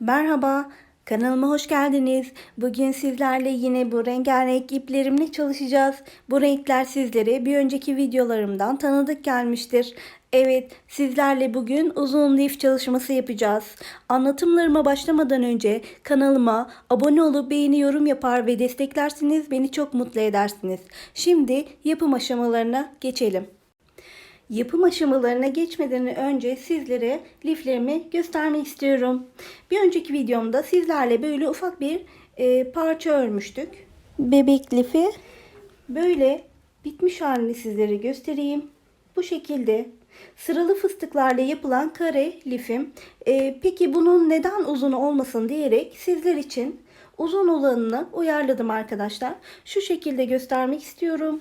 Merhaba, kanalıma hoş geldiniz. Bugün sizlerle yine bu rengarenk iplerimle çalışacağız. Bu renkler sizlere bir önceki videolarımdan tanıdık gelmiştir. Evet, sizlerle bugün uzun lif çalışması yapacağız. Anlatımlarıma başlamadan önce kanalıma abone olup beğeni yorum yapar ve desteklersiniz beni çok mutlu edersiniz. Şimdi yapım aşamalarına geçelim. Yapım aşamalarına geçmeden önce sizlere liflerimi göstermek istiyorum. Bir önceki videomda sizlerle böyle ufak bir e, parça örmüştük. Bebek lifi. Böyle bitmiş halini sizlere göstereyim. Bu şekilde sıralı fıstıklarla yapılan kare lifim. E, peki bunun neden uzun olmasın diyerek sizler için uzun olanını uyarladım arkadaşlar. Şu şekilde göstermek istiyorum.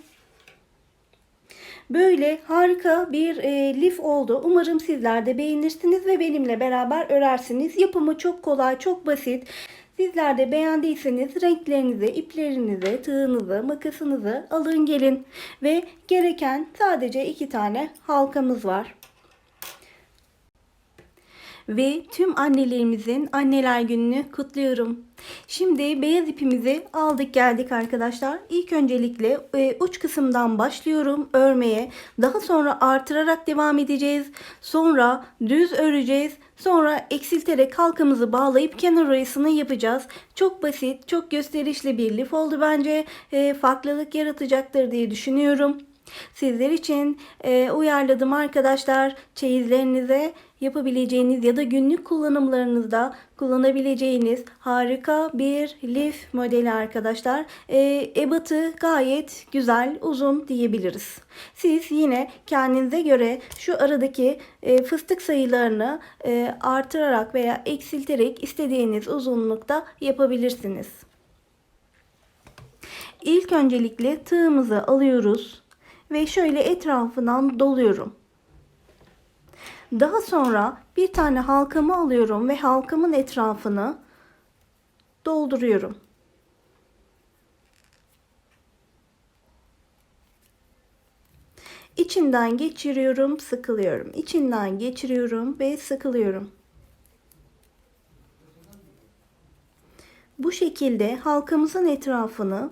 Böyle harika bir e, lif oldu. Umarım sizler de beğenirsiniz ve benimle beraber örersiniz. Yapımı çok kolay, çok basit. Sizler de beğendiyseniz renklerinizi, iplerinizi, tığınızı, makasınızı alın gelin. Ve gereken sadece iki tane halkamız var. Ve tüm annelerimizin anneler gününü kutluyorum. Şimdi beyaz ipimizi aldık geldik arkadaşlar. İlk öncelikle e, uç kısımdan başlıyorum örmeye. Daha sonra artırarak devam edeceğiz. Sonra düz öreceğiz. Sonra eksilterek halkamızı bağlayıp kenar arasını yapacağız. Çok basit, çok gösterişli bir lif oldu bence. E, farklılık yaratacaktır diye düşünüyorum. Sizler için e, uyarladım arkadaşlar. Çeyizlerinize yapabileceğiniz ya da günlük kullanımlarınızda kullanabileceğiniz harika bir lif modeli arkadaşlar. E, ebatı gayet güzel, uzun diyebiliriz. Siz yine kendinize göre şu aradaki e, fıstık sayılarını e, artırarak veya eksilterek istediğiniz uzunlukta yapabilirsiniz. İlk öncelikle tığımızı alıyoruz ve şöyle etrafından doluyorum. Daha sonra bir tane halkamı alıyorum ve halkamın etrafını dolduruyorum. İçinden geçiriyorum, sıkılıyorum. İçinden geçiriyorum ve sıkılıyorum. Bu şekilde halkamızın etrafını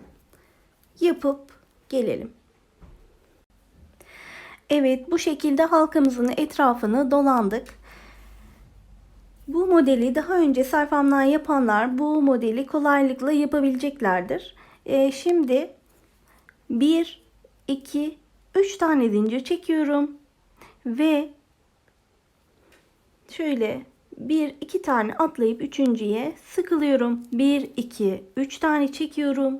yapıp gelelim. Evet bu şekilde halkamızın etrafını dolandık. Bu modeli daha önce sayfamdan yapanlar bu modeli kolaylıkla yapabileceklerdir. Ee, şimdi 1, 2, 3 tane zincir çekiyorum. Ve şöyle 1, 2 tane atlayıp üçüncüye sıkılıyorum. 1, 2, 3 tane çekiyorum.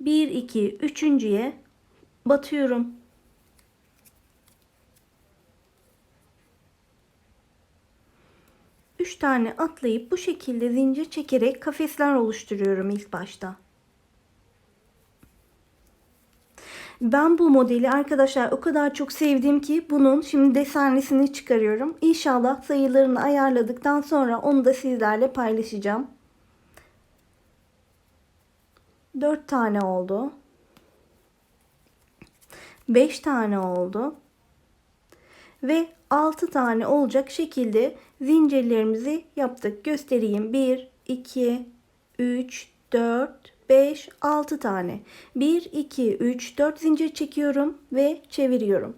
1, 2, üçüncüye batıyorum. 3 tane atlayıp bu şekilde zincir çekerek kafesler oluşturuyorum ilk başta. Ben bu modeli arkadaşlar o kadar çok sevdim ki bunun şimdi desenlisini çıkarıyorum. İnşallah sayılarını ayarladıktan sonra onu da sizlerle paylaşacağım. 4 tane oldu. 5 tane oldu. Ve 6 tane olacak şekilde zincirlerimizi yaptık. Göstereyim. 1, 2, 3, 4, 5, 6 tane. 1, 2, 3, 4 zincir çekiyorum ve çeviriyorum.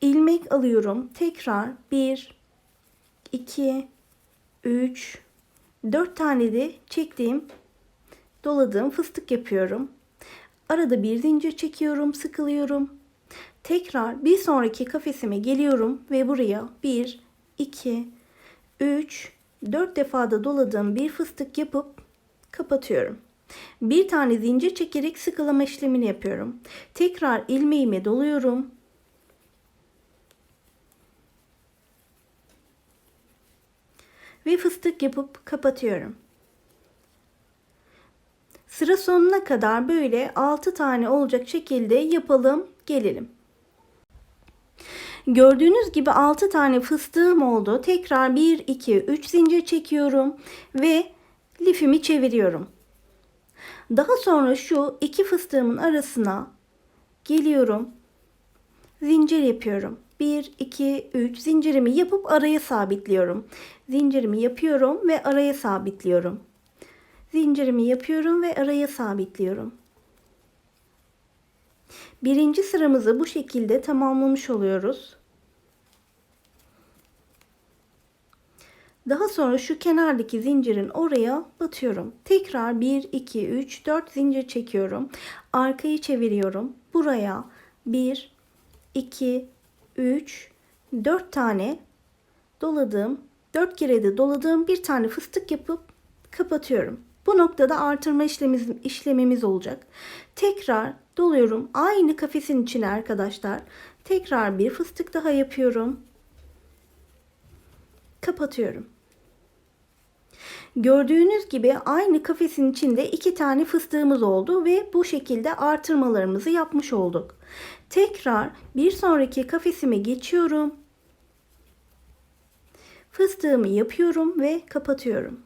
İlmek alıyorum. Tekrar 1, 2, 3, 4 tane de çektiğim doladığım fıstık yapıyorum. Arada bir zincir çekiyorum, sıkılıyorum. Tekrar bir sonraki kafesime geliyorum ve buraya 1, 2, 3, 4 defada doladığım bir fıstık yapıp kapatıyorum. Bir tane zincir çekerek sıkılama işlemini yapıyorum. Tekrar ilmeğime doluyorum. Ve fıstık yapıp kapatıyorum. Sıra sonuna kadar böyle 6 tane olacak şekilde yapalım, gelelim. Gördüğünüz gibi 6 tane fıstığım oldu. Tekrar 1, 2, 3 zincir çekiyorum ve lifimi çeviriyorum. Daha sonra şu iki fıstığımın arasına geliyorum. Zincir yapıyorum. 1, 2, 3 zincirimi yapıp araya sabitliyorum. zincirimi yapıyorum ve araya sabitliyorum. Zincirimi yapıyorum ve araya sabitliyorum. Birinci sıramızı bu şekilde tamamlamış oluyoruz. Daha sonra şu kenardaki zincirin oraya batıyorum. Tekrar 1, 2, 3, 4 zincir çekiyorum. Arkayı çeviriyorum. Buraya 1, 2, 3, 4 tane doladığım, 4 kere de doladığım bir tane fıstık yapıp kapatıyorum. Bu noktada artırma işlemimiz, işlemimiz olacak. Tekrar doluyorum. Aynı kafesin içine arkadaşlar. Tekrar bir fıstık daha yapıyorum. Kapatıyorum. Gördüğünüz gibi aynı kafesin içinde iki tane fıstığımız oldu ve bu şekilde artırmalarımızı yapmış olduk. Tekrar bir sonraki kafesime geçiyorum. Fıstığımı yapıyorum ve kapatıyorum.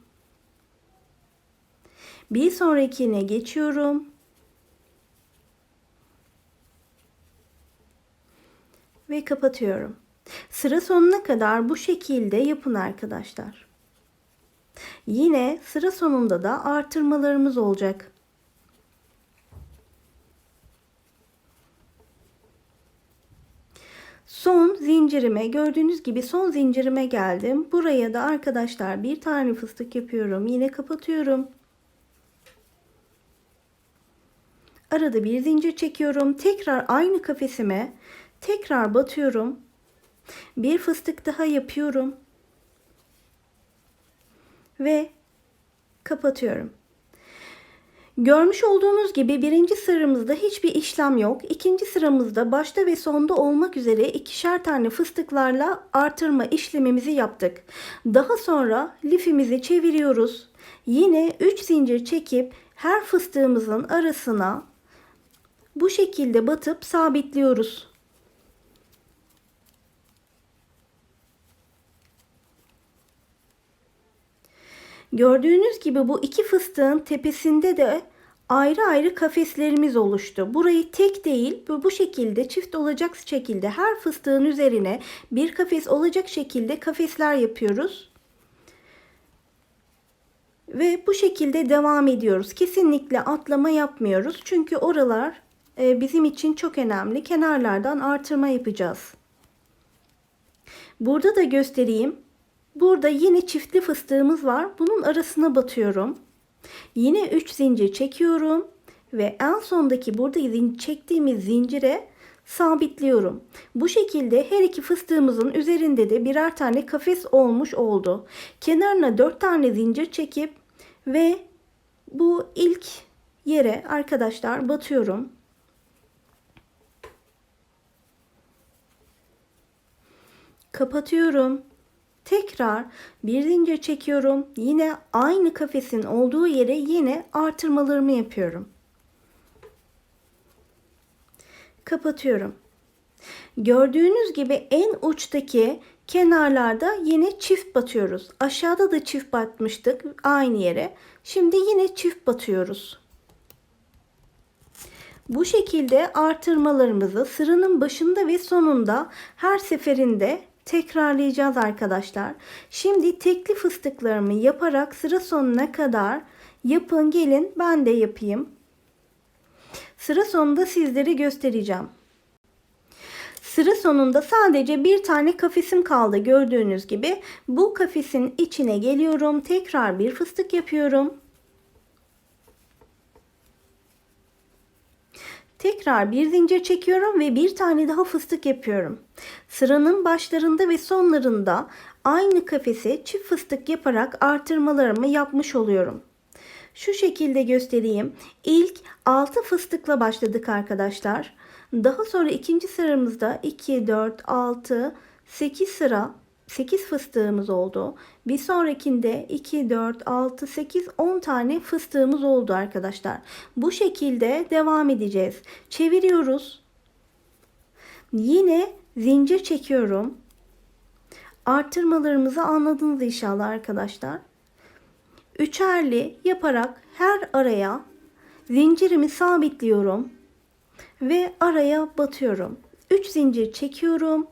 Bir sonrakine geçiyorum. Ve kapatıyorum. Sıra sonuna kadar bu şekilde yapın arkadaşlar. Yine sıra sonunda da artırmalarımız olacak. Son zincirime gördüğünüz gibi son zincirime geldim. Buraya da arkadaşlar bir tane fıstık yapıyorum. Yine kapatıyorum. Arada bir zincir çekiyorum. Tekrar aynı kafesime tekrar batıyorum. Bir fıstık daha yapıyorum. Ve kapatıyorum. Görmüş olduğunuz gibi birinci sıramızda hiçbir işlem yok. İkinci sıramızda başta ve sonda olmak üzere ikişer tane fıstıklarla artırma işlemimizi yaptık. Daha sonra lifimizi çeviriyoruz. Yine 3 zincir çekip her fıstığımızın arasına bu şekilde batıp sabitliyoruz. Gördüğünüz gibi bu iki fıstığın tepesinde de ayrı ayrı kafeslerimiz oluştu. Burayı tek değil bu şekilde çift olacak şekilde her fıstığın üzerine bir kafes olacak şekilde kafesler yapıyoruz. Ve bu şekilde devam ediyoruz. Kesinlikle atlama yapmıyoruz. Çünkü oralar e, bizim için çok önemli. Kenarlardan artırma yapacağız. Burada da göstereyim. Burada yine çiftli fıstığımız var. Bunun arasına batıyorum. Yine 3 zincir çekiyorum ve en sondaki burada çektiğimiz zincire sabitliyorum. Bu şekilde her iki fıstığımızın üzerinde de birer tane kafes olmuş oldu. Kenarına 4 tane zincir çekip ve bu ilk yere arkadaşlar batıyorum. Kapatıyorum. Tekrar bir zincir çekiyorum. Yine aynı kafesin olduğu yere yine artırmalarımı yapıyorum. Kapatıyorum. Gördüğünüz gibi en uçtaki kenarlarda yine çift batıyoruz. Aşağıda da çift batmıştık aynı yere. Şimdi yine çift batıyoruz. Bu şekilde artırmalarımızı sıranın başında ve sonunda her seferinde tekrarlayacağız arkadaşlar. Şimdi tekli fıstıklarımı yaparak sıra sonuna kadar yapın gelin ben de yapayım. Sıra sonunda sizlere göstereceğim. Sıra sonunda sadece bir tane kafesim kaldı gördüğünüz gibi. Bu kafesin içine geliyorum. Tekrar bir fıstık yapıyorum. Tekrar bir zincir çekiyorum ve bir tane daha fıstık yapıyorum. Sıranın başlarında ve sonlarında aynı kafese çift fıstık yaparak artırmalarımı yapmış oluyorum. Şu şekilde göstereyim. İlk 6 fıstıkla başladık arkadaşlar. Daha sonra ikinci sıramızda 2, 4, 6, 8 sıra 8 fıstığımız oldu. Bir sonrakinde 2, 4, 6, 8, 10 tane fıstığımız oldu arkadaşlar. Bu şekilde devam edeceğiz. Çeviriyoruz. Yine zincir çekiyorum. Artırmalarımızı anladınız inşallah arkadaşlar. Üçerli yaparak her araya zincirimi sabitliyorum ve araya batıyorum. 3 zincir çekiyorum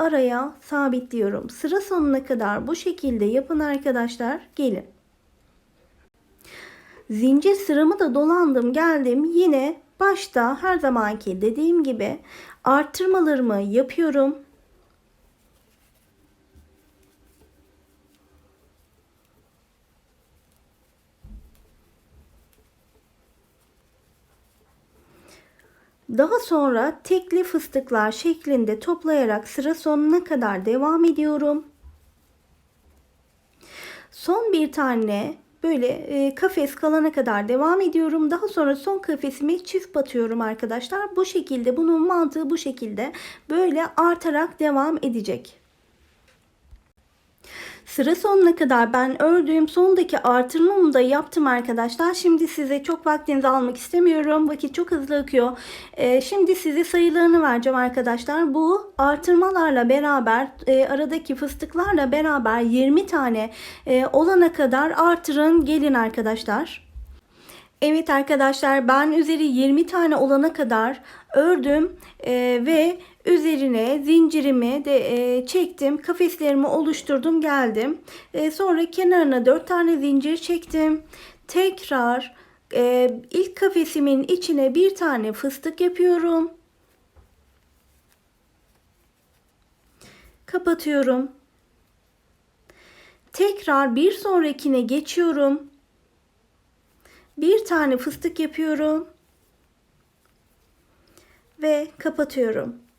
araya sabitliyorum. Sıra sonuna kadar bu şekilde yapın arkadaşlar. Gelin. Zincir sıramı da dolandım geldim. Yine başta her zamanki dediğim gibi arttırmalarımı yapıyorum. Daha sonra tekli fıstıklar şeklinde toplayarak sıra sonuna kadar devam ediyorum. Son bir tane böyle e, kafes kalana kadar devam ediyorum. Daha sonra son kafesimi çift batıyorum arkadaşlar. Bu şekilde bunun mantığı bu şekilde böyle artarak devam edecek. Sıra sonuna kadar ben ördüğüm sondaki artırmamı da yaptım arkadaşlar. Şimdi size çok vaktinizi almak istemiyorum. Vakit çok hızlı akıyor. Ee, şimdi size sayılarını vereceğim arkadaşlar. Bu artırmalarla beraber e, aradaki fıstıklarla beraber 20 tane e, olana kadar artırın gelin arkadaşlar. Evet arkadaşlar ben üzeri 20 tane olana kadar ördüm e, ve üzerine zincirimi de e, çektim. Kafeslerimi oluşturdum geldim. E, sonra kenarına 4 tane zincir çektim. Tekrar e, ilk kafesimin içine bir tane fıstık yapıyorum. Kapatıyorum. Tekrar bir sonrakine geçiyorum bir tane fıstık yapıyorum ve kapatıyorum.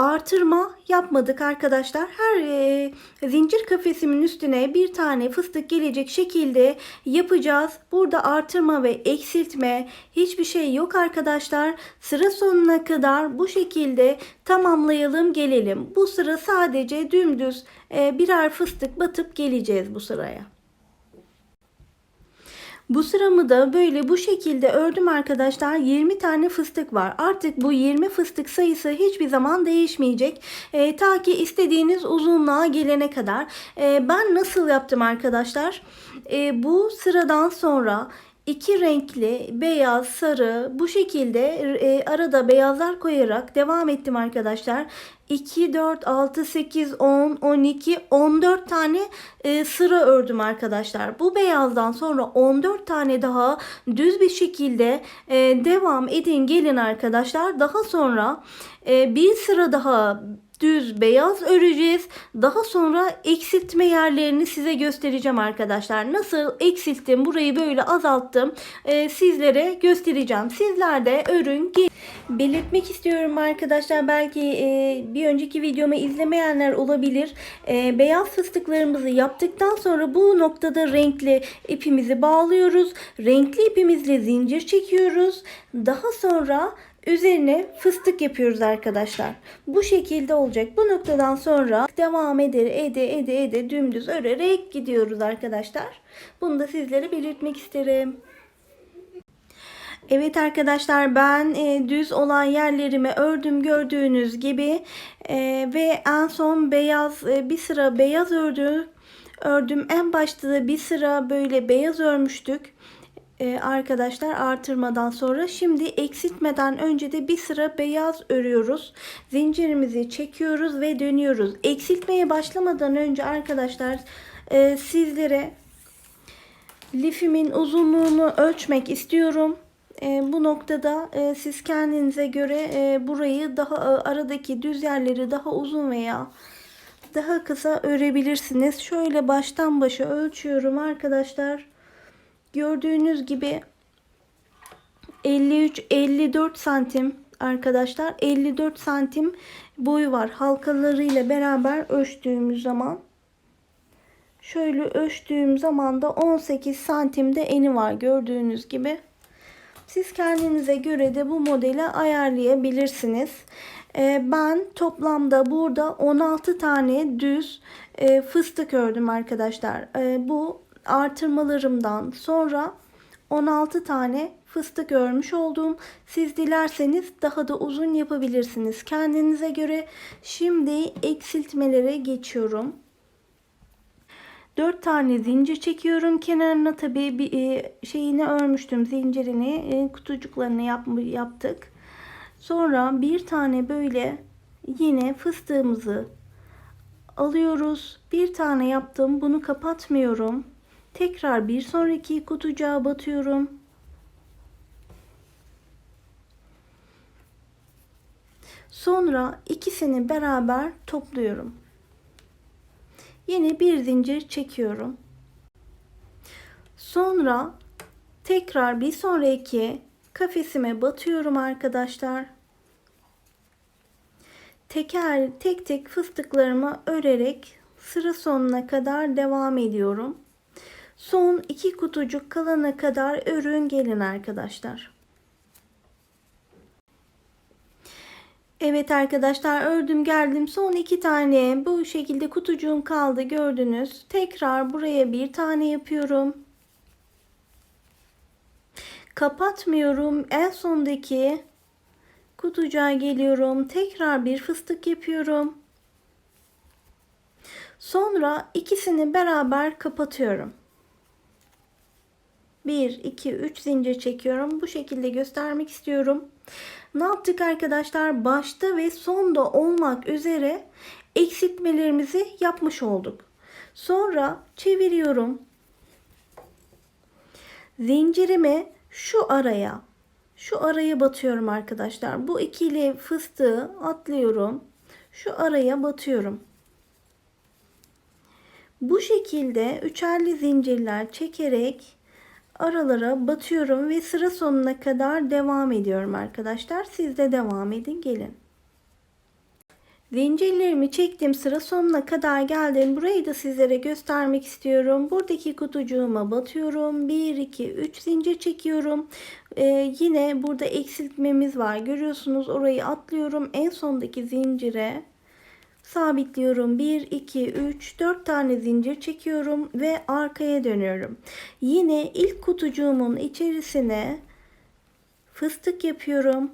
Artırma yapmadık arkadaşlar. Her e, zincir kafesimin üstüne bir tane fıstık gelecek şekilde yapacağız. Burada artırma ve eksiltme hiçbir şey yok arkadaşlar. Sıra sonuna kadar bu şekilde tamamlayalım gelelim. Bu sıra sadece dümdüz e, birer fıstık batıp geleceğiz bu sıraya. Bu sıramı da böyle bu şekilde ördüm arkadaşlar. 20 tane fıstık var. Artık bu 20 fıstık sayısı hiçbir zaman değişmeyecek. E, ta ki istediğiniz uzunluğa gelene kadar. E, ben nasıl yaptım arkadaşlar? E, bu sıradan sonra iki renkli beyaz sarı bu şekilde e, arada beyazlar koyarak devam ettim arkadaşlar. 2, 4, 6, 8, 10, 12, 14 tane e, sıra ördüm arkadaşlar. Bu beyazdan sonra 14 tane daha düz bir şekilde e, devam edin gelin arkadaşlar. Daha sonra e, bir sıra daha düz beyaz öreceğiz. Daha sonra eksiltme yerlerini size göstereceğim arkadaşlar. Nasıl eksilttim burayı böyle azalttım e, sizlere göstereceğim. Sizler de örün belirtmek istiyorum arkadaşlar. Belki e, bir önceki videomu izlemeyenler olabilir. E, beyaz fıstıklarımızı yaptıktan sonra bu noktada renkli ipimizi bağlıyoruz. Renkli ipimizle zincir çekiyoruz. Daha sonra Üzerine fıstık yapıyoruz arkadaşlar. Bu şekilde olacak. Bu noktadan sonra devam ede ede ede ede dümdüz örerek gidiyoruz arkadaşlar. Bunu da sizlere belirtmek isterim. Evet arkadaşlar ben e, düz olan yerlerimi ördüm gördüğünüz gibi e, ve en son beyaz e, bir sıra beyaz ördüm. Ördüm en başta da bir sıra böyle beyaz örmüştük e, arkadaşlar artırmadan sonra şimdi eksiltmeden önce de bir sıra beyaz örüyoruz. Zincirimizi çekiyoruz ve dönüyoruz. Eksiltmeye başlamadan önce arkadaşlar e, sizlere lifimin uzunluğunu ölçmek istiyorum. E, bu noktada siz kendinize göre burayı daha aradaki düz yerleri daha uzun veya daha kısa örebilirsiniz. Şöyle baştan başa ölçüyorum arkadaşlar. Gördüğünüz gibi 53-54 santim arkadaşlar. 54 santim boyu var. Halkalarıyla beraber ölçtüğümüz zaman şöyle ölçtüğüm zaman da 18 santimde eni var gördüğünüz gibi. Siz kendinize göre de bu modeli ayarlayabilirsiniz. Ee, ben toplamda burada 16 tane düz e, fıstık ördüm arkadaşlar. Ee, bu artırmalarımdan sonra 16 tane fıstık örmüş oldum. Siz dilerseniz daha da uzun yapabilirsiniz. Kendinize göre şimdi eksiltmelere geçiyorum. 4 tane zincir çekiyorum. Kenarına tabii bir e, şeyini örmüştüm. Zincirini, e, kutucuklarını yap, yaptık. Sonra bir tane böyle yine fıstığımızı alıyoruz. Bir tane yaptım. Bunu kapatmıyorum. Tekrar bir sonraki kutucuğa batıyorum. Sonra ikisini beraber topluyorum. Yine bir zincir çekiyorum. Sonra tekrar bir sonraki kafesime batıyorum arkadaşlar. Teker tek tek fıstıklarımı örerek sıra sonuna kadar devam ediyorum. Son iki kutucuk kalana kadar örün gelin arkadaşlar. Evet arkadaşlar ördüm geldim. Son iki tane bu şekilde kutucuğum kaldı gördünüz. Tekrar buraya bir tane yapıyorum. Kapatmıyorum. En sondaki kutucuğa geliyorum. Tekrar bir fıstık yapıyorum. Sonra ikisini beraber kapatıyorum. 1 2 3 zincir çekiyorum. Bu şekilde göstermek istiyorum. Ne yaptık arkadaşlar? Başta ve sonda olmak üzere eksiltmelerimizi yapmış olduk. Sonra çeviriyorum. Zincirimi şu araya şu araya batıyorum arkadaşlar. Bu ikili fıstığı atlıyorum. Şu araya batıyorum. Bu şekilde üçerli zincirler çekerek aralara batıyorum ve sıra sonuna kadar devam ediyorum arkadaşlar. Siz de devam edin gelin. Zincirlerimi çektim sıra sonuna kadar geldim. Burayı da sizlere göstermek istiyorum. Buradaki kutucuğuma batıyorum. 1 2 3 zincir çekiyorum. Ee, yine burada eksiltmemiz var. Görüyorsunuz orayı atlıyorum. En sondaki zincire sabitliyorum. 1 2 3 4 tane zincir çekiyorum ve arkaya dönüyorum. Yine ilk kutucuğumun içerisine fıstık yapıyorum.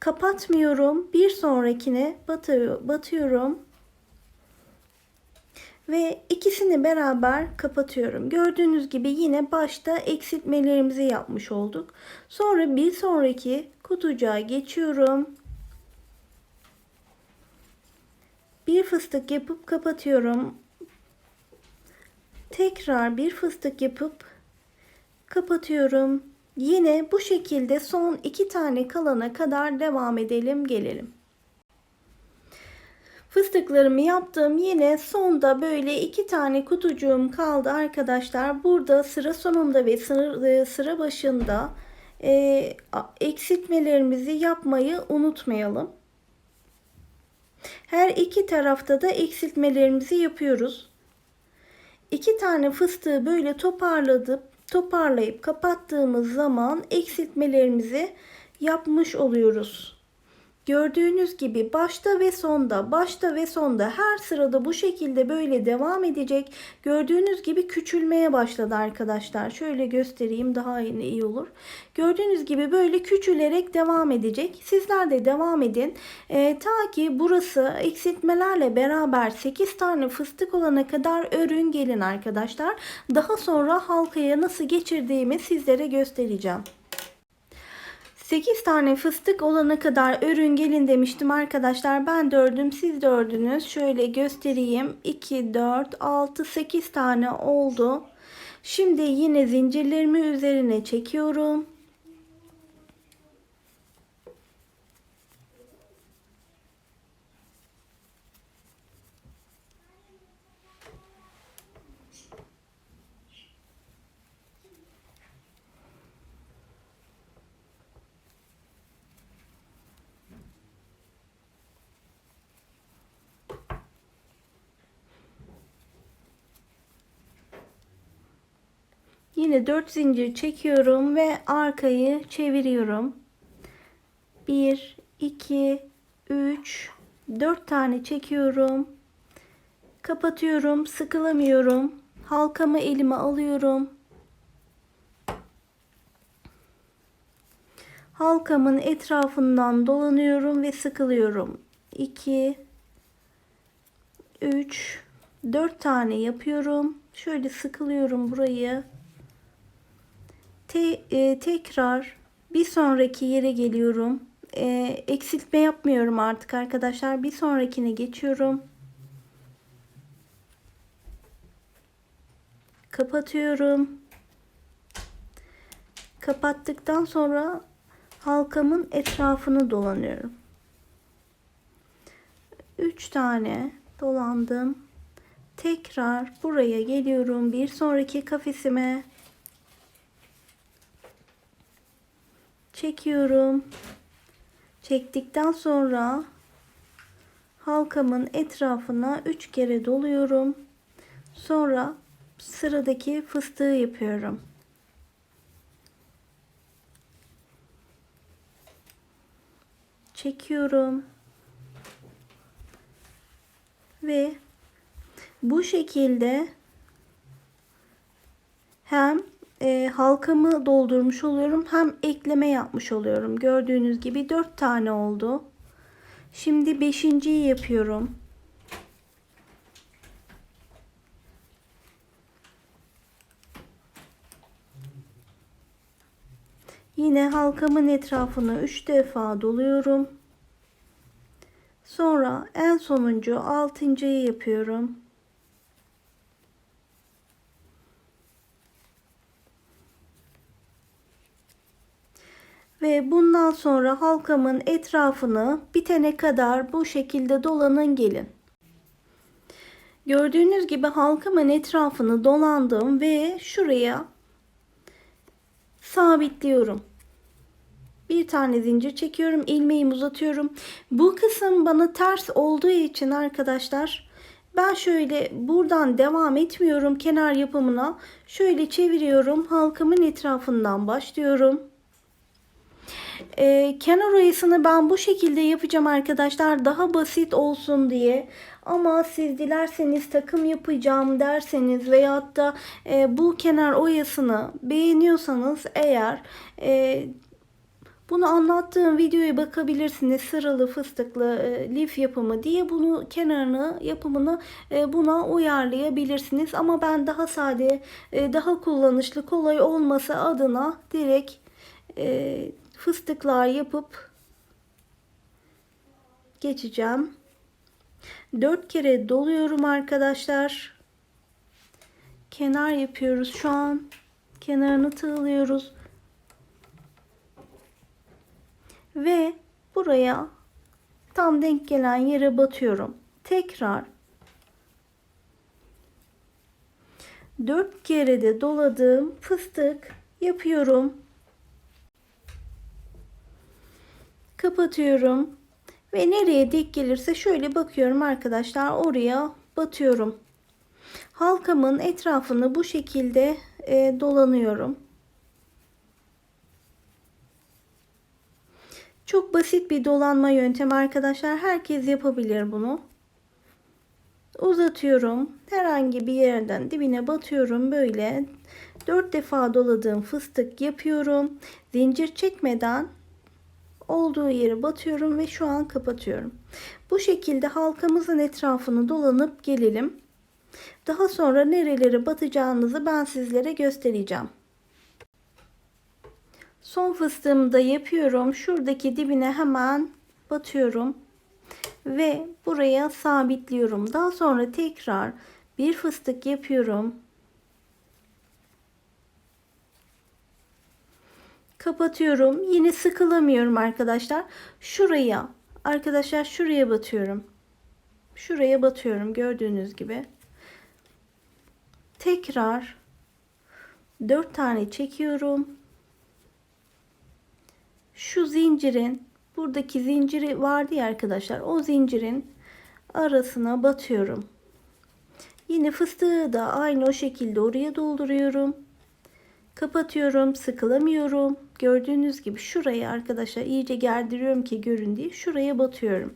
Kapatmıyorum. Bir sonrakine batıyor, batıyorum. Ve ikisini beraber kapatıyorum. Gördüğünüz gibi yine başta eksiltmelerimizi yapmış olduk. Sonra bir sonraki kutucuğa geçiyorum. Bir fıstık yapıp kapatıyorum. Tekrar bir fıstık yapıp kapatıyorum. Yine bu şekilde son iki tane kalana kadar devam edelim gelelim. Fıstıklarımı yaptım. Yine sonda böyle iki tane kutucuğum kaldı arkadaşlar. Burada sıra sonunda ve sıra, sıra başında e, eksiltmelerimizi yapmayı unutmayalım. Her iki tarafta da eksiltmelerimizi yapıyoruz. İki tane fıstığı böyle toparladıp toparlayıp kapattığımız zaman eksiltmelerimizi yapmış oluyoruz. Gördüğünüz gibi başta ve sonda, başta ve sonda her sırada bu şekilde böyle devam edecek. Gördüğünüz gibi küçülmeye başladı arkadaşlar. Şöyle göstereyim daha iyi olur. Gördüğünüz gibi böyle küçülerek devam edecek. Sizler de devam edin. E, ta ki burası eksiltmelerle beraber 8 tane fıstık olana kadar örün gelin arkadaşlar. Daha sonra halkaya nasıl geçirdiğimi sizlere göstereceğim. 8 tane fıstık olana kadar örün gelin demiştim arkadaşlar. Ben de ördüm siz de ördünüz. Şöyle göstereyim. 2, 4, 6, 8 tane oldu. Şimdi yine zincirlerimi üzerine çekiyorum. Yine 4 zincir çekiyorum ve arkayı çeviriyorum. 1 2 3 4 tane çekiyorum. Kapatıyorum, sıkılamıyorum. Halkamı elime alıyorum. Halkamın etrafından dolanıyorum ve sıkılıyorum. 2 3 4 tane yapıyorum. Şöyle sıkılıyorum burayı te, e, tekrar bir sonraki yere geliyorum. Ee, eksiltme yapmıyorum artık arkadaşlar. Bir sonrakine geçiyorum. Kapatıyorum. Kapattıktan sonra halkamın etrafını dolanıyorum. 3 tane dolandım. Tekrar buraya geliyorum. Bir sonraki kafesime çekiyorum. Çektikten sonra halkamın etrafına 3 kere doluyorum. Sonra sıradaki fıstığı yapıyorum. Çekiyorum. Ve bu şekilde hem e, halkamı doldurmuş oluyorum hem ekleme yapmış oluyorum. Gördüğünüz gibi 4 tane oldu. Şimdi 5.yi yapıyorum. Yine halkamın etrafını 3 defa doluyorum. Sonra en sonuncu altıncıyı yapıyorum. Ve bundan sonra halkamın etrafını bitene kadar bu şekilde dolanın gelin. Gördüğünüz gibi halkamın etrafını dolandım ve şuraya sabitliyorum. Bir tane zincir çekiyorum, ilmeğimi uzatıyorum. Bu kısım bana ters olduğu için arkadaşlar ben şöyle buradan devam etmiyorum kenar yapımına. Şöyle çeviriyorum. Halkamın etrafından başlıyorum. Ee, kenar oyasını ben bu şekilde yapacağım arkadaşlar. Daha basit olsun diye. Ama siz dilerseniz takım yapacağım derseniz veyahut da e, bu kenar oyasını beğeniyorsanız eğer e, bunu anlattığım videoya bakabilirsiniz. Sıralı fıstıklı e, lif yapımı diye bunu kenarını yapımını e, buna uyarlayabilirsiniz. Ama ben daha sade, e, daha kullanışlı, kolay olması adına direkt e, fıstıklar yapıp geçeceğim. 4 kere doluyorum arkadaşlar. Kenar yapıyoruz şu an. Kenarını tığlıyoruz. Ve buraya tam denk gelen yere batıyorum. Tekrar 4 kere de doladığım fıstık yapıyorum. Kapatıyorum. Ve nereye dik gelirse şöyle bakıyorum arkadaşlar oraya batıyorum. Halkamın etrafını bu şekilde e, dolanıyorum. Çok basit bir dolanma yöntemi arkadaşlar. Herkes yapabilir bunu. Uzatıyorum. Herhangi bir yerden dibine batıyorum böyle. 4 defa doladığım fıstık yapıyorum. Zincir çekmeden olduğu yere batıyorum ve şu an kapatıyorum. Bu şekilde halkamızın etrafını dolanıp gelelim. Daha sonra nerelere batacağınızı ben sizlere göstereceğim. Son fıstığımı da yapıyorum. Şuradaki dibine hemen batıyorum. Ve buraya sabitliyorum. Daha sonra tekrar bir fıstık yapıyorum. Kapatıyorum. Yine sıkılamıyorum arkadaşlar. Şuraya arkadaşlar şuraya batıyorum. Şuraya batıyorum gördüğünüz gibi. Tekrar 4 tane çekiyorum şu zincirin buradaki zinciri vardı ya arkadaşlar o zincirin arasına batıyorum. Yine fıstığı da aynı o şekilde oraya dolduruyorum. Kapatıyorum, sıkılamıyorum. Gördüğünüz gibi şuraya arkadaşlar iyice gerdiriyorum ki görün diye şuraya batıyorum.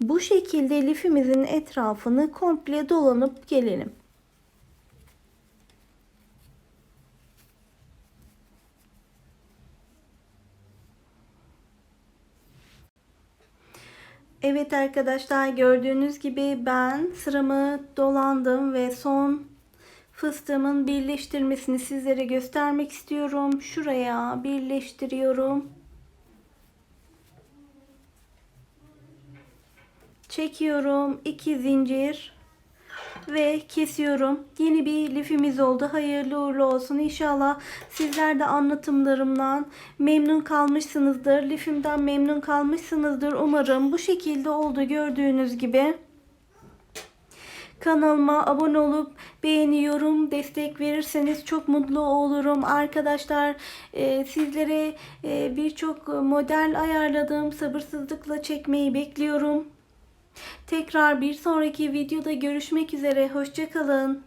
Bu şekilde lifimizin etrafını komple dolanıp gelelim. Evet arkadaşlar gördüğünüz gibi ben sıramı dolandım ve son fıstığımın birleştirmesini sizlere göstermek istiyorum. Şuraya birleştiriyorum. Çekiyorum. 2 zincir ve kesiyorum. Yeni bir lifimiz oldu. Hayırlı uğurlu olsun. İnşallah sizler de anlatımlarımdan memnun kalmışsınızdır. Lifimden memnun kalmışsınızdır. Umarım bu şekilde oldu gördüğünüz gibi. Kanalıma abone olup beğeniyorum, destek verirseniz çok mutlu olurum. Arkadaşlar e, sizlere e, birçok model ayarladım. Sabırsızlıkla çekmeyi bekliyorum. Tekrar bir sonraki videoda görüşmek üzere. Hoşçakalın.